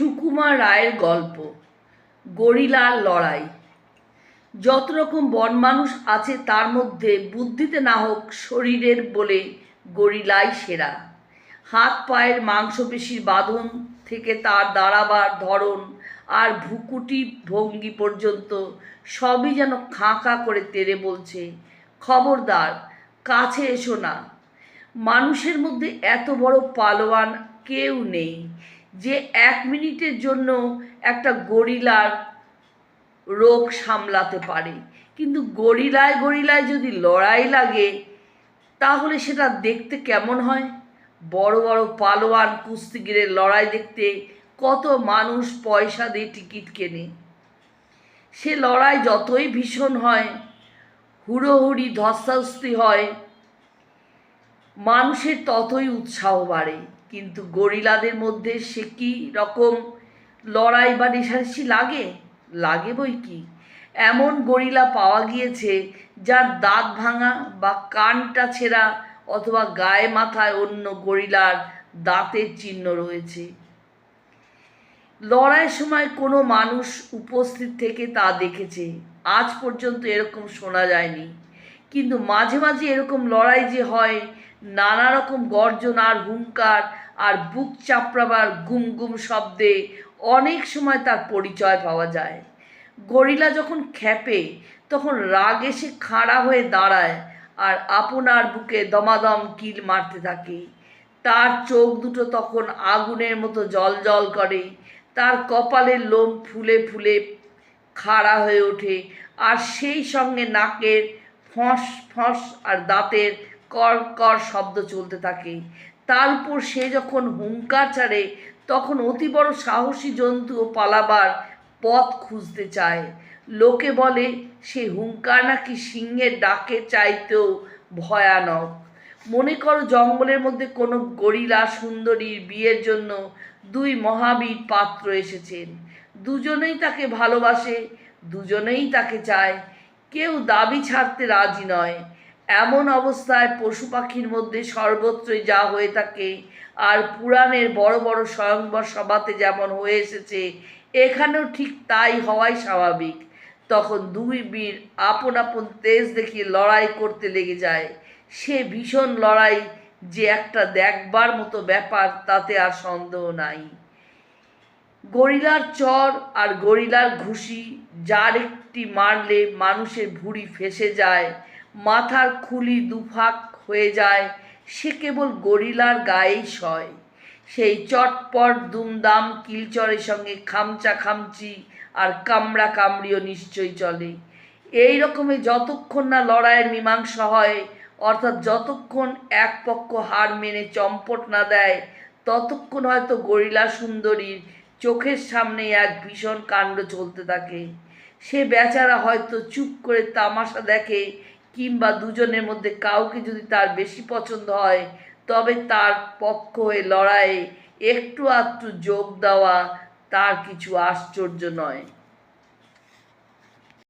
সুকুমার রায়ের গল্প, গরিলার লড়াই। যত রকম বন মানুষ আছে তার মধ্যে বুদ্ধিতে না হোক শরীরের বলে গরিলাই সেরা। হাত পায়ের মাংসপেশির বাঁধন থেকে তার দাঁড়াবার ধরন আর ভুকুটি ভঙ্গি পর্যন্ত সবই যেন খাঁ খাঁ করে তেড়ে বলছে, খবরদার, কাছে এসো না। মানুষের মধ্যে এত বড় পালোয়ান কেউ নেই। যে এক মিনিটের জন্য একটা গরিলার রোগ সামলাতে পারে। কিন্তু গরিলায় গরিলায় যদি লড়াই লাগে, তাহলে সেটা দেখতে কেমন হয়? বড় বড় পালোয়ান কুস্তিগিরের লড়াই দেখতে কত মানুষ পয়সা দিয়ে টিকিট কেনে। সে লড়াই যতই ভীষণ হয়, হুড়োহুড়ি, ধস্তাধস্তি হয়, মানুষের ততই উৎসাহ বাড়ে। কিন্তু গরিলাদের মধ্যে সে কি রকম লড়াই বা রেশারেশি লাগে? লাগে বই কি? এমন গরিলা পাওয়া গিয়েছে যার দাঁত ভাঙা বা কানটা ছেঁড়া অথবা গায়ে মাথায় অন্য গরিলার দাঁতের চিহ্ন রয়েছে। লড়াইয়ের সময় কোনো মানুষ উপস্থিত থেকে তা দেখেছে। আজ পর্যন্ত এরকম শোনা যায়নি। কিন্তু মাঝে মাঝে এরকম লড়াই যে হয় নানা রকম গর্জন আর হুঙ্কার আর বুক চাপড়াবার গুম গুম শব্দে অনেক সময় তার পরিচয় পাওয়া যায়। গরিলা যখন খেপে তখন রাগ এসে খাড়া হয়ে দাঁড়ায় আর আপনার বুকে দমাদম কিল মারতে থাকে। তার চোখ দুটো তখন আগুনের মতো জল জল করে, তার কপালের লোম ফুলে ফুলে খাড়া হয়ে ওঠে আর সেই সঙ্গে নাকের ফস ফস আর দাঁতের কর কর শব্দ চলতে থাকে। তার উপর সে যখন হুঙ্কার ছাড়ে, তখন অতি বড় সাহসী জন্তুও পালাবার পথ খুঁজতে চায়। লোকে বলে, সে হুঙ্কার নাকি সিংহের ডাকে চাইতেও ভয়ানক। মনে করো জঙ্গলের মধ্যে কোনো গরিলা সুন্দরীর বিয়ের জন্য দুই মহাবীর পাত্র এসেছেন। দুজনেই তাকে ভালোবাসে, দুজনেই তাকে চায়। কেউ দাবি ছাড়তে রাজি নয়। এমন অবস্থায় পশু পাখির মধ্যে সর্বত্রই যা হয়ে থাকে, আর পুরাণের বড় বড় স্বয়ংবর সভাতে যেমন হয়ে এসেছে, এখানেও ঠিক তাই হওয়াই স্বাভাবিক। তখন দুই বীর আপন আপন তেজ দেখিয়ে লড়াই করতে লেগে যায়। সে ভীষণ লড়াই যে একটা দেখবার মতো ব্যাপার, তাতে আর সন্দেহ নাই। গরিলার চর আর গরিলার ঘুষি, যার একটি মারলে মানুষের ভুঁড়ি ফেসে যায় মাথার খুলি দুফাক হয়ে যায়, সে কেবল গরিলার গায়েই সয়। সেই চটপট দুমদাম কিলচরের সঙ্গে খামচা খামচি আর কামড়া কামড়িও নিশ্চয়ই চলে। এই রকমে যতক্ষণ না লড়াইয়ের মীমাংসা হয়, অর্থাৎ যতক্ষণ এক পক্ষ হার মেনে চম্পট না দেয়, ততক্ষণ হয়তো গরিলা সুন্দরীর চোখের সামনে এক ভীষণ কাণ্ড চলতে থাকে। সে বেচারা হয়তো চুপ করে তামাশা দেখে কিংবা দুজনের মধ্যে কাউকে যদি তার বেশি পছন্দ হয়, তবে তার পক্ষ হয়ে লড়াইয়ে একটু আধটু যোগ দেওয়া তার কিছু আশ্চর্য নয়।